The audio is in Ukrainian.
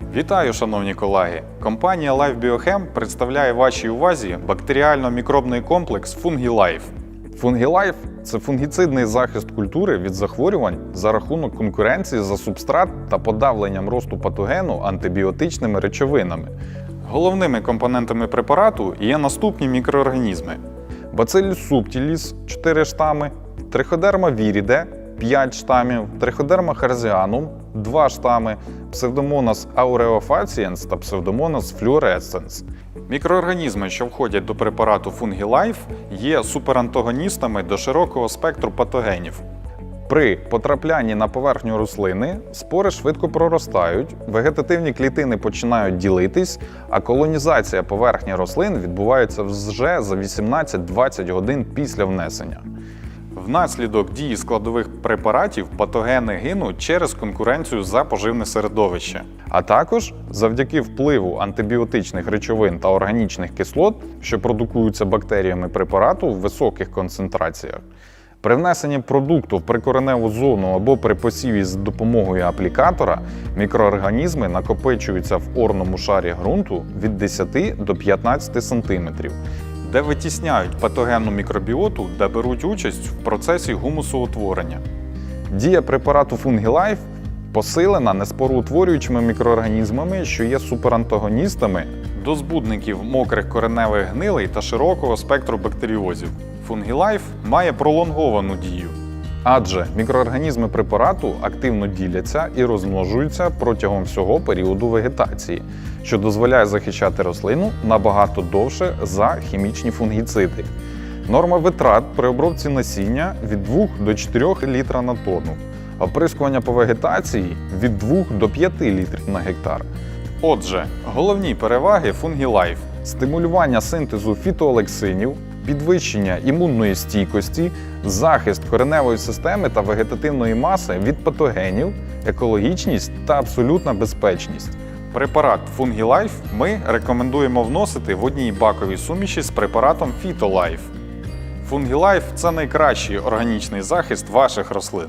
Вітаю, шановні колеги! Компанія Life Biochem представляє вашій увазі бактеріально-мікробний комплекс FungiLife. FungiLife – це фунгіцидний захист культури від захворювань за рахунок конкуренції за субстрат та подавленням росту патогену антибіотичними речовинами. Головними компонентами препарату є наступні мікроорганізми: Bacillus subtilis – 4 штами, Trichoderma viride – 5 штамів, Trichoderma harzianum – 2 штами, Pseudomonas aureofaciens та Pseudomonas fluorescens. Мікроорганізми, що входять до препарату FungiLife, є суперантагоністами до широкого спектру патогенів. При потраплянні на поверхню рослини спори швидко проростають, вегетативні клітини починають ділитись, а колонізація поверхні рослин відбувається вже за 18-20 годин після внесення. Внаслідок дії складових препаратів патогени гинуть через конкуренцію за поживне середовище. А також завдяки впливу антибіотичних речовин та органічних кислот, що продукуються бактеріями препарату в високих концентраціях. При внесенні продукту в прикореневу зону або при посіві з допомогою аплікатора мікроорганізми накопичуються в орному шарі ґрунту від 10 до 15 см, де витісняють патогенну мікробіоту та беруть участь в процесі гумусоутворення. Дія препарату FungiLife посилена неспороутворюючими мікроорганізмами, що є суперантагоністами до збудників мокрих кореневих гнилей та широкого спектру бактеріозів. FungiLife має пролонговану дію. Адже мікроорганізми препарату активно діляться і розмножуються протягом всього періоду вегетації, що дозволяє захищати рослину набагато довше за хімічні фунгіциди. Норма витрат при обробці насіння від 2 до 4 літра на тонну, оприскування по вегетації від 2 до 5 літрів на гектар. Отже, головні переваги FungiLife – стимулювання синтезу фітоолексинів, підвищення імунної стійкості, захист кореневої системи та вегетативної маси від патогенів, екологічність та абсолютна безпечність. Препарат FungiLife ми рекомендуємо вносити в одній баковій суміші з препаратом FitoLife. FungiLife – це найкращий органічний захист ваших рослин.